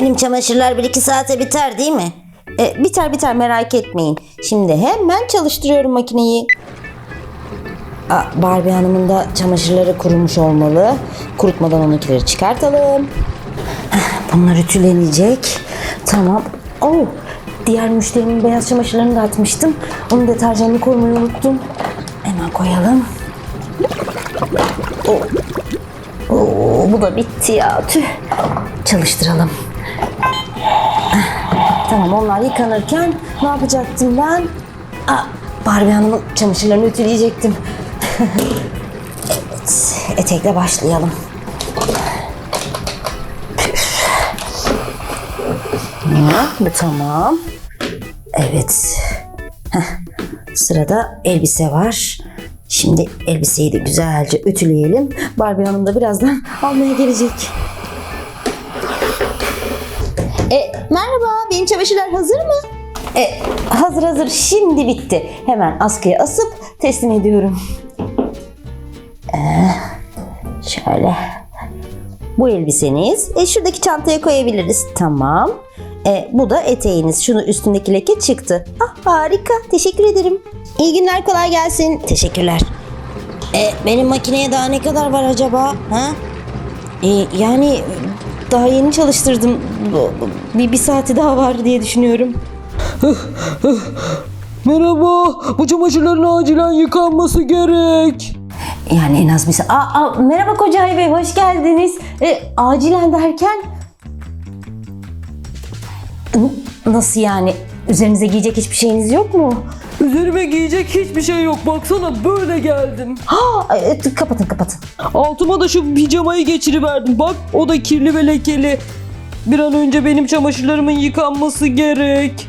Benim çamaşırlar 1-2 saate biter değil mi? E, biter biter merak etmeyin. Şimdi hemen çalıştırıyorum makineyi. Aa, Barbie Hanım'ın da çamaşırları kurumuş olmalı. Kurutmadan onunkileri çıkartalım. Bunlar ütülenecek. Tamam. Oh, diğer müşterimin beyaz çamaşırlarını da atmıştım. Onun deterjanını koymayı unuttum. Hemen koyalım. Oh. Oo, bu da bitti ya. Tüh. Çalıştıralım. Tamam onlar yıkanırken ne yapacaktım ben? Aa, Barbie Hanım'ın çamaşırlarını ütüleyecektim. evet, etekle başlayalım. Ya, bu tamam. Evet. Heh, sırada elbise var. Şimdi elbiseyi de güzelce ütüleyelim. Barbie Hanım da birazdan almaya gelecek. E, merhaba, benim çamaşırlar hazır mı? E, hazır hazır, şimdi bitti. Hemen askıya asıp teslim ediyorum. E, şöyle. Bu elbiseniz. E, şuradaki çantaya koyabiliriz. Tamam. E, bu da eteğiniz. Şunu üstündeki leke çıktı. Ah, harika. Teşekkür ederim. İyi günler, kolay gelsin. Teşekkürler. E, benim makineye daha ne kadar var acaba? Ha? E, yani daha yeni çalıştırdım. Bir, bir saati daha var diye düşünüyorum. Merhaba, bu çamaşırların acilen yıkanması gerek. Yani en az bir saat. Aa, aa, merhaba Kocay Bey, hoş geldiniz. E, acilen derken... Nasıl yani? Üzerinize giyecek hiçbir şeyiniz yok mu? Üzerime giyecek hiçbir şey yok. Baksana böyle geldim. Ha, e, t- kapatın kapatın. Altıma da şu pijamayı geçiriverdim. Bak o da kirli ve lekeli. Bir an önce benim çamaşırlarımın yıkanması gerek.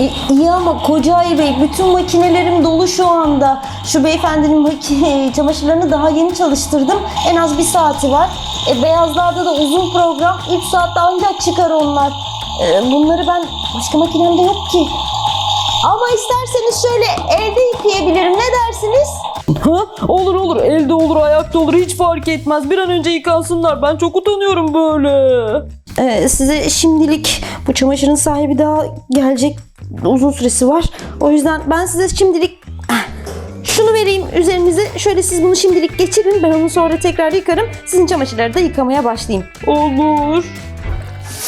E, iyi ama Kocay Bey, bütün makinelerim dolu şu anda. Şu beyefendinin makine, çamaşırlarını daha yeni çalıştırdım. En az bir saati var. E, beyazlarda da uzun program. 3 saatte ancak çıkar onlar. E, bunları ben başka makinemde yok ki. Ama isterseniz şöyle elde yıkayabilirim. Ne dersiniz? Ha? Olur olur. Elde olur, ayakta olur. Hiç fark etmez. Bir an önce yıkansınlar. Ben çok utanıyorum böyle. Ee, size şimdilik bu çamaşırın sahibi daha gelecek uzun süresi var. O yüzden ben size şimdilik ah, şunu vereyim üzerinize. Şöyle siz bunu şimdilik geçirin. Ben onu sonra tekrar yıkarım. Sizin çamaşırları da yıkamaya başlayayım. Olur.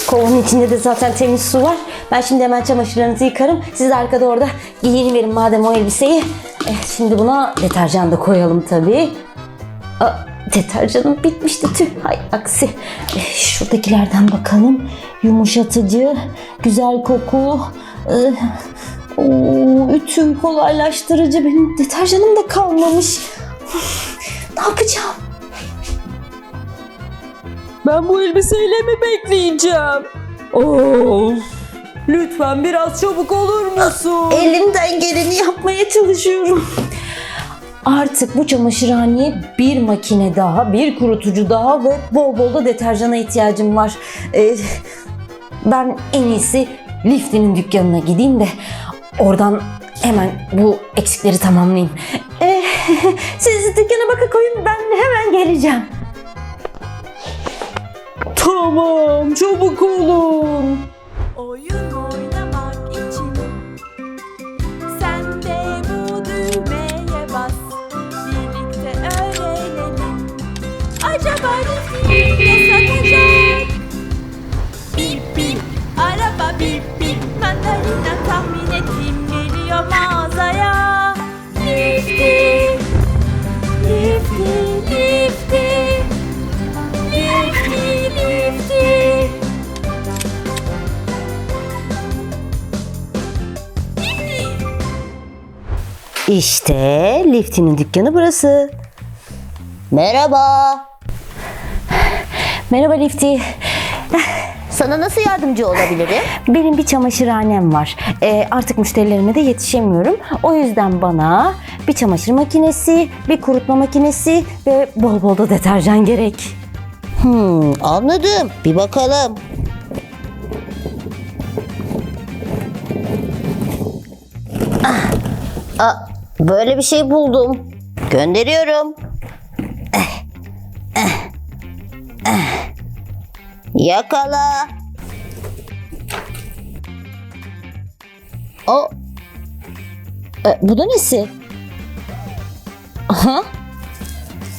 Kovanın içinde de zaten temiz su var. Ben şimdi hemen çamaşırlarınızı yıkarım. Siz arkada orada giyiniverin madem o elbiseyi. Eh, şimdi buna deterjan da koyalım tabii. Aa, deterjanım bitmişti tüh. Hay aksi. Eh, şuradakilerden bakalım. Yumuşatıcı, güzel koku. eh, oo, ütü kolaylaştırıcı. Benim deterjanım da kalmamış. ne yapacağım? Ben bu elbiseyle mi bekleyeceğim? Of. Lütfen biraz çabuk olur musun? Elimden geleni yapmaya çalışıyorum. Artık bu çamaşırhaneye bir makine daha, bir kurutucu daha ve bol bol da deterjana ihtiyacım var. Ee, ben en iyisi Lifty'nin dükkanına gideyim de oradan hemen bu eksikleri tamamlayayım. Ee, siz dükkana bakın koyun ben hemen geleceğim. Tamam, çabuk olun. お湯もいな İşte Lifty'nin dükkanı burası. Merhaba. Merhaba Lifty. Sana nasıl yardımcı olabilirim? Benim bir çamaşırhanem var. Ee, artık müşterilerime de yetişemiyorum. O yüzden bana bir çamaşır makinesi, bir kurutma makinesi ve bol bol da deterjan gerek. Hmm, anladım. Bir bakalım. Ah, ah, Böyle bir şey buldum. Gönderiyorum. Yakala. O. E, bu da nesi? Aha.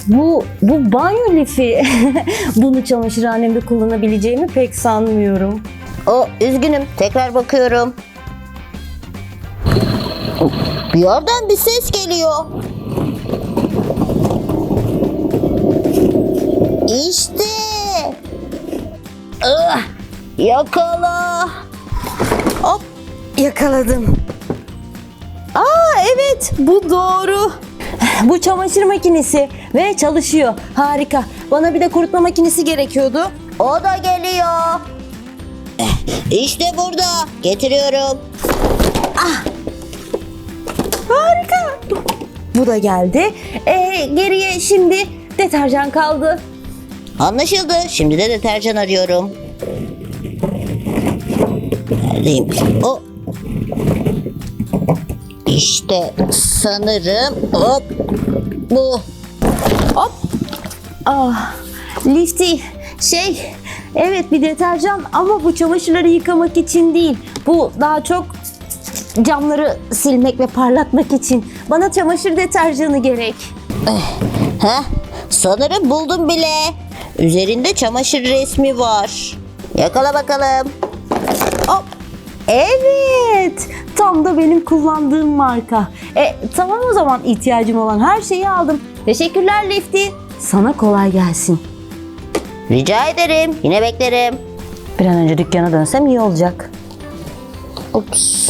Bu, bu banyo lifi. Bunu çamaşırhanemde kullanabileceğimi pek sanmıyorum. O üzgünüm. Tekrar bakıyorum. Bir yerden bir ses geliyor. İşte. Ah, yakala. Hop yakaladım. Aa evet bu doğru. Bu çamaşır makinesi ve çalışıyor. Harika. Bana bir de kurutma makinesi gerekiyordu. O da geliyor. İşte burada. Getiriyorum. Harika. Bu da geldi. Ee, geriye şimdi deterjan kaldı. Anlaşıldı. Şimdi de deterjan arıyorum. Neredeyim? O. İşte sanırım hop bu. Hop. Ah, Lifty şey evet bir deterjan ama bu çamaşırları yıkamak için değil. Bu daha çok camları silmek ve parlatmak için. Bana çamaşır deterjanı gerek. Heh, sanırım buldum bile. Üzerinde çamaşır resmi var. Yakala bakalım. Hop. Evet. Tam da benim kullandığım marka. E tamam o zaman ihtiyacım olan her şeyi aldım. Teşekkürler Lifty. Sana kolay gelsin. Rica ederim. Yine beklerim. Bir an önce dükkana dönsem iyi olacak. Ups.